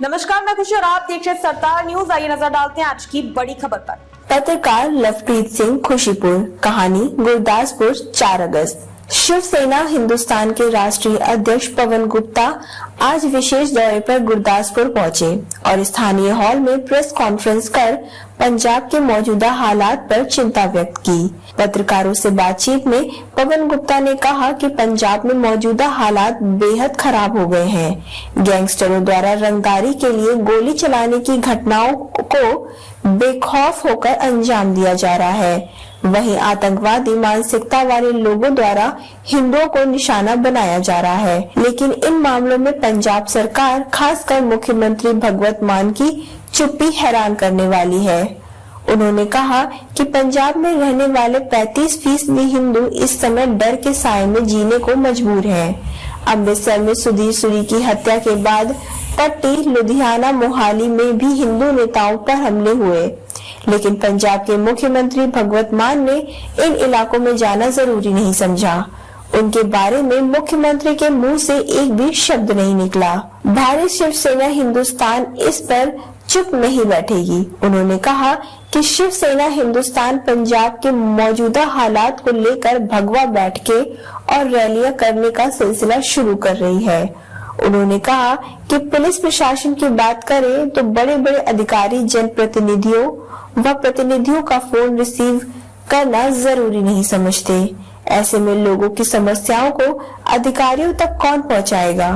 नमस्कार, मैं खुशी और आप देख रहे सरदार न्यूज़। आइए नज़र डालते हैं आज की बड़ी खबर पर। पत्रकार लवप्रीत सिंह, खुशीपुर। कहानी, गुरदासपुर 4 अगस्त। शिवसेना हिंदुस्तान के राष्ट्रीय अध्यक्ष पवन गुप्ता आज विशेष दौरे पर गुरदासपुर पहुँचे और स्थानीय हॉल में प्रेस कॉन्फ्रेंस कर पंजाब के मौजूदा हालात पर चिंता व्यक्त की। पत्रकारों से बातचीत में पवन गुप्ता ने कहा कि पंजाब में मौजूदा हालात बेहद खराब हो गए हैं। गैंगस्टरों द्वारा रंगदारी के लिए गोली चलाने की घटनाओं को बेखौफ होकर अंजाम दिया जा रहा है। वहीं आतंकवादी मानसिकता वाले लोगों द्वारा हिंदुओं को निशाना बनाया जा रहा है। लेकिन इन मामलों में पंजाब सरकार, खासकर मुख्यमंत्री भगवत मान की चुप्पी हैरान करने वाली है। उन्होंने कहा कि पंजाब में रहने वाले 35 फ़ीसदी हिंदू इस समय डर के साय में जीने को मजबूर हैं। अमृतसर में सुधीर सुरी की हत्या के बाद पट्टी लुधियाना मोहाली में भी हिंदू नेताओं पर हमले हुए। लेकिन पंजाब के मुख्यमंत्री भगवत मान ने इन इलाकों में जाना ज़रूरी नहीं समझा। उनके बारे में मुख्यमंत्री के मुँह से एक भी शब्द नहीं निकला। भारत शिवसेना हिंदुस्तान इस पर चुप नहीं बैठेगी। उन्होंने कहा कि शिवसेना हिंदुस्तान पंजाब के मौजूदा हालात को लेकर भगवा बैठ के और रैलियाँ करने का सिलसिला शुरू कर रही है। उन्होंने कहा कि पुलिस प्रशासन की बात करें तो बड़े बड़े अधिकारी, जनप्रतिनिधियों व प्रतिनिधियों का फ़ोन रिसीव करना ज़रूरी नहीं समझते ऐसे में लोगों की समस्याओं को अधिकारियों तक कौन पहुंचाएगा?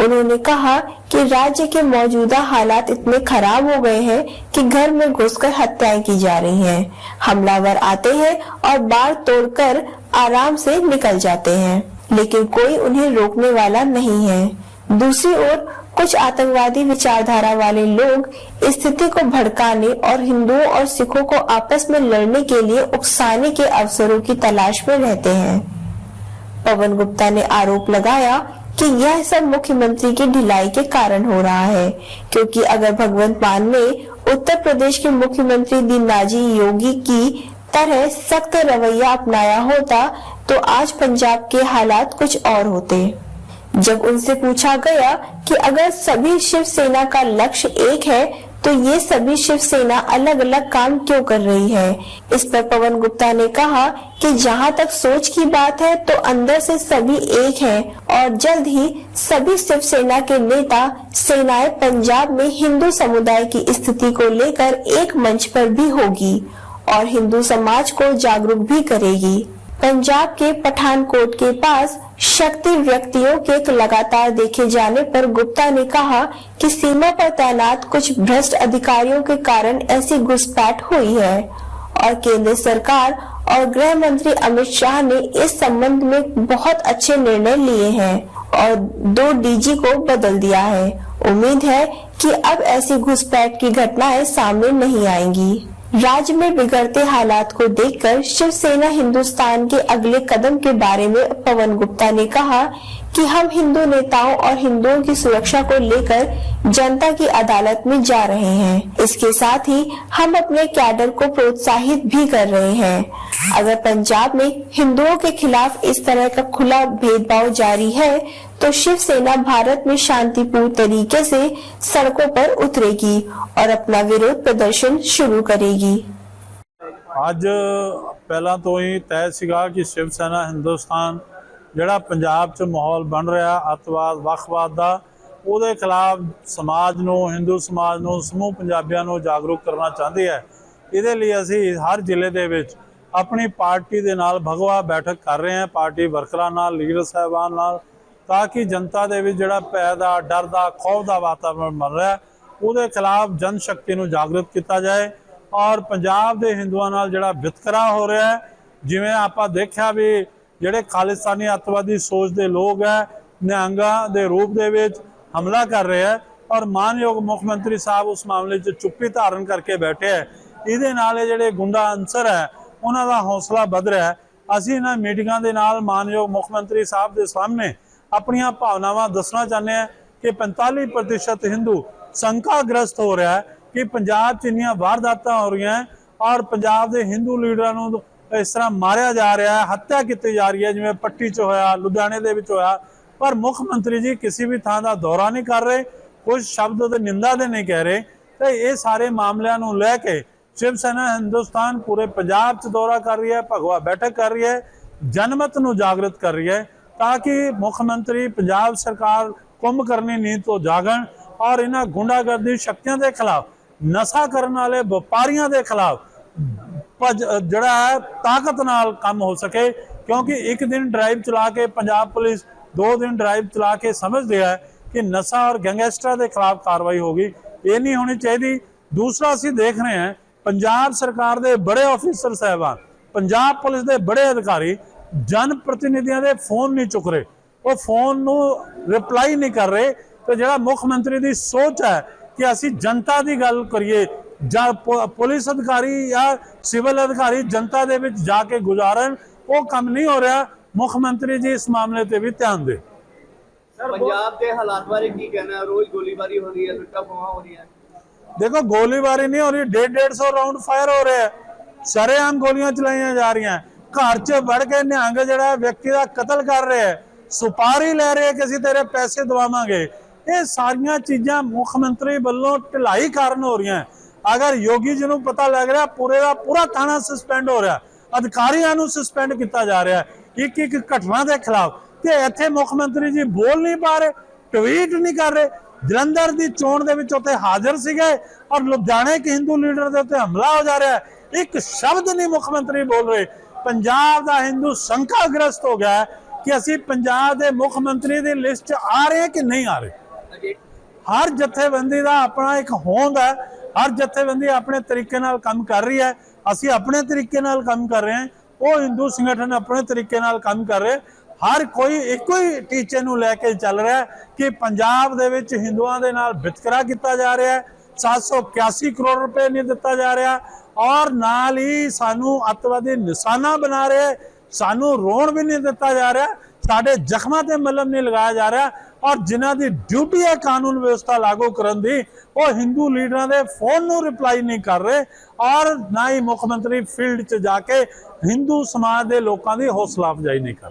उन्होंने कहा कि राज्य के मौजूदा हालात इतने खराब हो गए हैं कि घर में घुसकर हत्याएँ की जा रही हैं। हमलावर आते हैं और बाढ़ तोड़कर आराम से निकल जाते हैं, लेकिन कोई उन्हें रोकने वाला नहीं है दूसरी ओर, कुछ आतंकवादी विचारधारा वाले लोग स्थिति को भड़काने और हिंदुओं और सिखों को आपस में लड़ने के लिए उकसाने के अवसरों की तलाश में रहते हैं। पवन गुप्ता ने आरोप लगाया कि यह सब मुख्यमंत्री की ढिलाई के कारण हो रहा है, क्योंकि अगर भगवंत मान ने उत्तर प्रदेश के मुख्यमंत्री दीनाजी योगी की तरह सख्त रवैया अपनाया होता तो आज पंजाब के हालात कुछ और होते। जब उनसे पूछा गया कि अगर सभी शिवसेना का लक्ष्य एक है तो ये सभी शिवसेना अलग अलग काम क्यों कर रही है? इस पर पवन गुप्ता ने कहा कि जहाँ तक सोच की बात है तो अंदर से सभी एक हैं और जल्द ही सभी शिवसेना के नेता सेनाएँ पंजाब में हिंदू समुदाय की स्थिति को लेकर एक मंच पर भी होगी और हिंदू समाज को जागरूक भी करेगी। पंजाब के पठानकोट के पास शक्ति व्यक्तियों के लगातार देखे जाने पर गुप्ता ने कहा कि सीमा पर तैनात कुछ भ्रष्ट अधिकारियों के कारण ऐसी घुसपैठ हुई है और केंद्र सरकार और गृह मंत्री अमित शाह ने इस संबंध में बहुत अच्छे निर्णय लिए हैं और दो डीजी को बदल दिया है। उम्मीद है कि अब ऐसी घुसपैठ की घटनाएँ सामने नहीं आएँगी। राज्य में बिगड़ते हालात को देखकर शिवसेना हिंदुस्तान के अगले कदम के बारे में पवन गुप्ता ने कहा कि हम हिंदू नेताओं और हिंदुओं की सुरक्षा को लेकर जनता की अदालत में जा रहे हैं। इसके साथ ही हम अपने कैडर को प्रोत्साहित भी कर रहे हैं। अगर पंजाब में हिंदुओं के खिलाफ इस तरह का खुला भेदभाव जारी है तो शिवसेना भारत में शांतिपूर्ण तरीके से सड़कों पर उतरेगी और अपना विरोध प्रदर्शन शुरू करेगी। आज, पहला तो ही तय सिगा कि शिवसेना हिंदुस्तान ਜਿਹੜਾ ਪੰਜਾਬ 'ਚ ਮਾਹੌਲ ਬਣ ਰਿਹਾ, ਅੱਤਵਾਦ, ਵੱਖਵਾਦ ਦਾ, ਉਹਦੇ ਖਿਲਾਫ ਸਮਾਜ ਨੂੰ, ਹਿੰਦੂ ਸਮਾਜ ਨੂੰ, ਸਮੂਹ ਪੰਜਾਬੀਆਂ ਨੂੰ ਜਾਗਰੂਕ ਕਰਨਾ ਚਾਹੁੰਦੀ ਹੈ। ਇਹਦੇ ਲਈ ਅਸੀਂ ਹਰ ਜ਼ਿਲ੍ਹੇ ਦੇ ਵਿੱਚ ਆਪਣੀ ਪਾਰਟੀ ਦੇ ਨਾਲ ਭਗਵਾ ਬੈਠਕ ਕਰ ਰਹੇ ਹਾਂ। ਪਾਰਟੀ ਵਰਕਰਾਂ ਨਾਲ, ਲੀਡਰ ਸਾਹਿਬਾਨ ਨਾਲ, ਤਾਂ ਕਿ ਜਨਤਾ ਦੇ ਵਿੱਚ ਜਿਹੜਾ ਭੈ ਦਾ, ਡਰ ਦਾ, ਖੌਫ ਦਾ ਵਾਤਾਵਰਣ ਬਣ ਰਿਹਾ, ਉਹਦੇ ਖਿਲਾਫ ਜਨ ਸ਼ਕਤੀ ਨੂੰ ਜਾਗਰੂਕ ਕੀਤਾ ਜਾਏ ਔਰ ਪੰਜਾਬ ਦੇ ਹਿੰਦੂਆਂ ਨਾਲ ਜਿਹੜਾ ਵਿਤਕਰਾ ਹੋ ਰਿਹਾ ਜਿਵੇਂ ਆਪਾਂ ਦੇਖਿਆ ਵੀ ਜਿਹੜੇ ਖਾਲਿਸਤਾਨੀ ਅੱਤਵਾਦੀ ਸੋਚ ਦੇ ਲੋਕ ਹੈ, ਨਿਹੰਗਾਂ ਦੇ ਰੂਪ ਦੇ ਵਿੱਚ ਹਮਲਾ ਕਰ ਰਿਹਾ ਹੈ ਔਰ ਮਾਨਯੋਗ ਮੁੱਖ ਮੰਤਰੀ ਸਾਹਿਬ ਉਸ ਮਾਮਲੇ 'ਚ ਚੁੱਪੀ ਧਾਰਨ ਕਰਕੇ ਬੈਠੇ ਹੈ। ਇਹਦੇ ਨਾਲ ਇਹ ਜਿਹੜੇ ਗੁੰਡਾ ਅੰਸਰ ਹੈ, ਉਹਨਾਂ ਦਾ ਹੌਸਲਾ ਵੱਧ ਰਿਹਾ ਹੈ। ਅਸੀਂ ਇਹਨਾਂ ਮੀਟਿੰਗਾਂ ਦੇ ਨਾਲ ਮਾਨਯੋਗ ਮੁੱਖ ਮੰਤਰੀ ਸਾਹਿਬ ਦੇ ਸਾਹਮਣੇ ਆਪਣੀਆਂ ਭਾਵਨਾਵਾਂ ਦੱਸਣਾ ਚਾਹੁੰਦੇ ਹਾਂ ਕਿ 45% ਹਿੰਦੂ ਸੰਕਾਗ੍ਰਸਤ ਹੋ ਰਿਹਾ ਹੈ ਕਿ ਪੰਜਾਬ 'ਚ ਇੰਨੀਆਂ ਵਾਰਦਾਤਾਂ ਹੋ ਰਹੀਆਂ ਔਰ ਪੰਜਾਬ ਦੇ ਹਿੰਦੂ ਲੀਡਰਾਂ ਨੂੰ ਇਸ ਤਰ੍ਹਾਂ ਮਾਰਿਆ ਜਾ ਰਿਹਾ ਹੈ, ਹੱਤਿਆ ਕੀਤੀ ਜਾ ਰਹੀ ਹੈ, ਜਿਵੇਂ ਪੱਟੀ 'ਚ ਹੋਇਆ, ਲੁਧਿਆਣੇ ਦੇ ਵਿੱਚ ਹੋਇਆ। ਪਰ ਮੁੱਖ ਮੰਤਰੀ ਜੀ ਕਿਸੇ ਵੀ ਥਾਂ ਦਾ ਦੌਰਾ ਨਹੀਂ ਕਰ ਰਹੇ, ਕੁਝ ਸ਼ਬਦ ਉਹਦੇ ਨਿੰਦਾ ਦੇ ਨਹੀਂ ਕਹਿ ਰਹੇ। ਤੇ ਇਹ ਸਾਰੇ ਮਾਮਲਿਆਂ ਨੂੰ ਲੈ ਕੇ ਸ਼ਿਵ ਸੈਨਾ ਹਿੰਦੁਸਤਾਨ ਪੂਰੇ ਪੰਜਾਬ 'ਚ ਦੌਰਾ ਕਰ ਰਹੀ ਹੈ, ਭਗਵਾ ਬੈਠਕ ਕਰ ਰਹੀ ਹੈ, ਜਨਮਤ ਨੂੰ ਜਾਗਰਤ ਕਰ ਰਹੀ ਹੈ, ਤਾਂ ਕਿ ਮੁੱਖ ਮੰਤਰੀ ਪੰਜਾਬ ਸਰਕਾਰ ਕੁੰਭ ਕਰਨੀ ਨੀਤ ਤੋਂ ਜਾਗਣ ਔਰ ਇਹਨਾਂ ਗੁੰਡਾਗਰਦੀ ਸ਼ਕਤੀਆਂ ਦੇ ਖਿਲਾਫ, ਨਸ਼ਾ ਕਰਨ ਵਾਲੇ ਵਪਾਰੀਆਂ ਦੇ ਖਿਲਾਫ ਭੱਜ ਜਿਹੜਾ ਹੈ, ਤਾਕਤ ਨਾਲ ਕੰਮ ਹੋ ਸਕੇ, ਕਿਉਂਕਿ ਇੱਕ ਦਿਨ ਡਰਾਈਵ ਚਲਾ ਕੇ ਪੰਜਾਬ ਪੁਲਿਸ ਦੋ ਦਿਨ ਡਰਾਈਵ ਚਲਾ ਕੇ ਸਮਝਦੇ ਹੈ ਕਿ ਨਸ਼ਾ ਔਰ ਗੈਂਗਸਟਰਾਂ ਦੇ ਖਿਲਾਫ ਕਾਰਵਾਈ ਹੋਗੀ ਇਹ ਨਹੀਂ ਹੋਣੀ ਚਾਹੀਦੀ। ਦੂਸਰਾ, ਅਸੀਂ ਦੇਖ ਰਹੇ ਹਾਂ, ਪੰਜਾਬ ਸਰਕਾਰ ਦੇ ਬੜੇ ਅਫੀਸਰ ਸਾਹਿਬਾਨ ਪੰਜਾਬ ਪੁਲਿਸ ਦੇ ਬੜੇ ਅਧਿਕਾਰੀ ਜਨ ਪ੍ਰਤੀਨਿਧੀਆਂ ਦੇ ਫੋਨ ਨਹੀਂ ਚੁੱਕ ਰਹੇ। ਉਹ ਫੋਨ ਨੂੰ ਰਿਪਲਾਈ ਨਹੀਂ ਕਰ ਰਹੇ। ਤੇ ਜਿਹੜਾ ਮੁੱਖ ਮੰਤਰੀ ਦੀ ਸੋਚ ਹੈ ਕਿ ਅਸੀਂ ਜਨਤਾ ਦੀ ਗੱਲ ਕਰੀਏ ਜਾਂ ਪੁਲਿਸ ਅਧਿਕਾਰੀ ਜਾਂ ਸਿਵਲ ਅਧਿਕਾਰੀ ਜਨਤਾ ਦੇ ਵਿੱਚ ਜਾ ਕੇ ਗੁਜ਼ਾਰਨ ਉਹ ਕੰਮ ਨਹੀਂ ਹੋ ਰਿਹਾ। ਮੁੱਖ ਮੰਤਰੀ ਜੀ ਇਸ ਮਾਮਲੇ ਤੇ ਵੀ ਧਿਆਨ ਦੇ। ਪੰਜਾਬ ਦੇ ਹਾਲਾਤ ਬਾਰੇ ਕੀ ਕਹਿਣਾ? ਹੈ ਰੋਜ਼ ਗੋਲੀਬਾਰੀ ਹੋ ਰਹੀ ਹੈ ਲੁੱਟਾਂ ਹੋ ਰਹੀਆਂ। ਦੇਖੋ ਗੋਲੀਬਾਰੀ ਨਹੀਂ ਹੋ ਰਹੀ 1.5 150 ਰਾਉਂਡ ਫਾਇਰ ਹੋ ਰਿਹਾ। ਹੈ ਸਰੇਆਮ ਗੋਲੀਆਂ ਚਲਾਈਆਂ ਜਾ ਰਹੀਆਂ। ਘਰ 'ਚ ਵੜ ਕੇ ਨਿਹੰਗ ਜਿਹੜਾ ਹੈ ਵਿਅਕਤੀ ਦਾ ਕਤਲ ਕਰ ਰਿਹਾ ਹੈ ਸੁਪਾਰੀ ਲੈ ਰਹੇ ਕਿ ਅਸੀਂ ਤੇਰੇ ਪੈਸੇ ਦਵਾਵਾਂਗੇ। ਇਹ ਸਾਰੀਆਂ ਚੀਜ਼ਾਂ ਮੁੱਖ ਮੰਤਰੀ ਵੱਲੋਂ ਢਿਲਾਈ ਕਾਰਨ ਹੋ ਰਹੀਆਂ। ਅਗਰ ਯੋਗੀ ਜੀ ਨੂੰ ਪਤਾ ਲੱਗ ਰਿਹਾ, ਪੂਰੇ ਦਾ ਪੂਰਾ ਥਾਣਾ ਸਸਪੈਂਡ ਹੋ ਰਿਹਾ। ਅਧਿਕਾਰੀਆਂ ਨੂੰ ਸਸਪੈਂਡ ਕੀਤਾ ਜਾ ਰਿਹਾ। ਇੱਕ ਇੱਕ ਘਟਨਾ ਦੇ ਖਿਲਾਫ। ਤੇ ਇੱਥੇ ਮੁੱਖ ਮੰਤਰੀ ਜੀ ਬੋਲ ਨਹੀਂ ਪਾ ਰਹੇ ਟਵੀਟ ਨਹੀਂ ਕਰ ਰਹੇ। ਜਲੰਧਰ ਦੀ ਚੋਣ ਦੇ ਵਿੱਚ ਉੱਥੇ ਹਾਜ਼ਰ ਸੀਗੇ ਔਰ ਲੁਧਿਆਣੇ ਇੱਕ ਹਿੰਦੂ ਲੀਡਰ ਦੇ ਉੱਤੇ ਹਮਲਾ ਹੋ ਜਾ ਰਿਹਾ। ਇੱਕ ਸ਼ਬਦ ਨਹੀਂ ਮੁੱਖ ਮੰਤਰੀ ਬੋਲ ਰਹੇ। ਪੰਜਾਬ ਦਾ ਹਿੰਦੂ ਸੰਕਟਗ੍ਰਸਤ ਹੋ ਗਿਆ ਹੈ ਕਿ ਅਸੀਂ ਪੰਜਾਬ ਦੇ ਮੁੱਖ ਮੰਤਰੀ ਦੀ ਲਿਸਟ ਆ ਰਹੇ ਕਿ ਨਹੀਂ ਆ ਰਹੇ। ਹਰ ਜਥੇਬੰਦੀ ਦਾ ਆਪਣਾ ਇੱਕ ਹੋਂਦ ਹੈ ਹਰ ਜਥੇਬੰਦੀ ਆਪਣੇ ਤਰੀਕੇ ਨਾਲ ਕੰਮ ਕਰ ਰਹੀ ਹੈ। ਅਸੀਂ ਆਪਣੇ ਤਰੀਕੇ ਨਾਲ ਕੰਮ ਕਰ ਰਹੇ ਹਾਂ। ਉਹ ਹਿੰਦੂ ਸੰਗਠਨ ਆਪਣੇ ਤਰੀਕੇ ਨਾਲ ਕੰਮ ਕਰ ਰਹੇ ਹਰ ਕੋਈ ਇੱਕੋ ਹੀ ਟੀਚੇ ਨੂੰ ਲੈ ਕੇ ਚੱਲ ਰਿਹਾ ਕਿ ਪੰਜਾਬ ਦੇ ਵਿੱਚ ਹਿੰਦੂਆਂ ਦੇ ਨਾਲ ਵਿਤਕਰਾ ਕੀਤਾ ਜਾ ਰਿਹਾ ਹੈ। 781 ਕਰੋੜ ਰੁਪਏ ਨਹੀਂ ਦਿੱਤਾ ਜਾ ਰਿਹਾ ਔਰ ਨਾਲ ਹੀ ਸਾਨੂੰ ਅੱਤਵਾਦੀ ਨਿਸ਼ਾਨਾ ਬਣਾ ਰਹੇ ਸਾਨੂੰ ਰੋਣ ਵੀ ਨਹੀਂ ਦਿੱਤਾ ਜਾ ਰਿਹਾ। ਸਾਡੇ ਜ਼ਖਮਾਂ ਤੇ ਮਲਮ ਨਹੀਂ ਲਗਾਇਆ ਜਾ ਰਿਹਾ। ਔਰ ਜਿਨ੍ਹਾਂ ਦੀ ਡਿਊਟੀ ਹੈ ਕਾਨੂੰਨ ਵਿਵਸਥਾ ਲਾਗੂ ਕਰਨ ਦੀ ਉਹ ਹਿੰਦੂ ਲੀਡਰਾਂ ਦੇ ਫੋਨ ਨੂੰ ਰਿਪਲਾਈ ਨਹੀਂ ਕਰ ਰਹੇ ਔਰ ਨਾ ਹੀ ਮੁੱਖ ਮੰਤਰੀ ਫੀਲਡ 'ਚ ਜਾ ਕੇ ਹਿੰਦੂ ਸਮਾਜ ਦੇ ਲੋਕਾਂ ਦੀ ਹੌਸਲਾ ਅਫਜ਼ਾਈ ਨਹੀਂ ਕਰ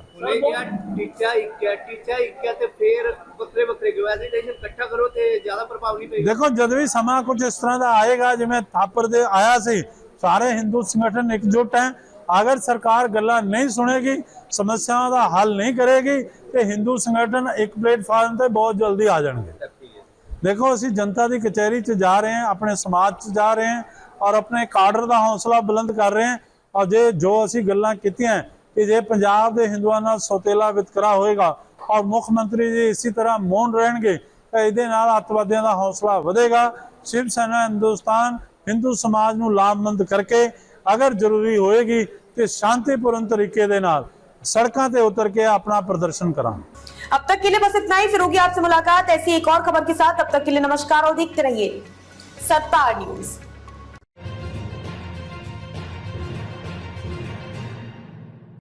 ਦੇਖੋ ਜਦ ਵੀ ਸਮਾਂ ਕੁਝ ਇਸ ਤਰ੍ਹਾਂ ਦਾ ਆਏਗਾ ਜਿਵੇਂ ਥਾਪਰ ਦੇ ਆਇਆ ਸੀ ਸਾਰੇ ਹਿੰਦੂ ਸੰਗਠਨ ਇਕਜੁੱਟ ਹੈ ਅਗਰ ਸਰਕਾਰ ਗੱਲਾਂ ਨਹੀਂ ਸੁਣੇਗੀ, ਸਮੱਸਿਆਵਾਂ ਦਾ ਹੱਲ ਨਹੀਂ ਕਰੇਗੀ, ਤੇ ਹਿੰਦੂ ਸੰਗਠਨ ਇੱਕ ਪਲੇਟਫਾਰਮ ਤੇ ਬਹੁਤ ਜਲਦੀ ਆ ਜਾਣਗੇ। ਦੇਖੋ, ਅਸੀਂ ਜਨਤਾ ਦੀ ਕਚਹਿਰੀ 'ਚ ਜਾ ਰਹੇ ਹਾਂ, ਆਪਣੇ ਸਮਾਜ 'ਚ ਜਾ ਰਹੇ ਹਾਂ ਔਰ ਆਪਣੇ ਕਾਡਰ ਦਾ ਹੌਸਲਾ ਬੁਲੰਦ ਕਰ ਰਹੇ ਹਾਂ। ਔਰ ਜੇ ਜੋ ਅਸੀਂ ਗੱਲਾਂ ਕੀਤੀਆਂ ਕਿ ਜੇ ਪੰਜਾਬ ਦੇ ਹਿੰਦੂਆਂ ਨਾਲ ਸੋਤੇਲਾ ਵਿਤਕਰਾ ਹੋਏਗਾ ਔਰ ਮੁੱਖ ਮੰਤਰੀ ਜੀ ਇਸੇ ਤਰ੍ਹਾਂ ਮੌਨ ਰਹਿਣਗੇ, ਤਾਂ ਇਹਦੇ ਨਾਲ ਅੱਤਵਾਦੀਆਂ ਦਾ ਹੌਸਲਾ ਵਧੇਗਾ। ਸ਼ਿਵ ਸੈਨਾ, ਹਿੰਦੁਸਤਾਨ, ਹਿੰਦੂ ਸਮਾਜ ਨੂੰ ਲਾਭਮੰਦ ਕਰਕੇ ਅਗਰ ਜ਼ਰੂਰੀ ਹੋਏਗੀ ਤੇ ਸ਼ਾਂਤੀਪੂਰਨ ਤਰੀਕੇ ਦੇ ਨਾਲ ਸੜਕਾਂ ਤੇ ਉਤਰ ਕੇ ਆਪਣਾ ਪ੍ਰਦਰਸ਼ਨ ਕਰਾਂਗੇ अब तक के लिए बस इतना ही फिर होगी आपसे मुलाकात ऐसी एक और खबर के साथ तब तक के लिए नमस्कार और देखते रहिए सत्ता न्यूज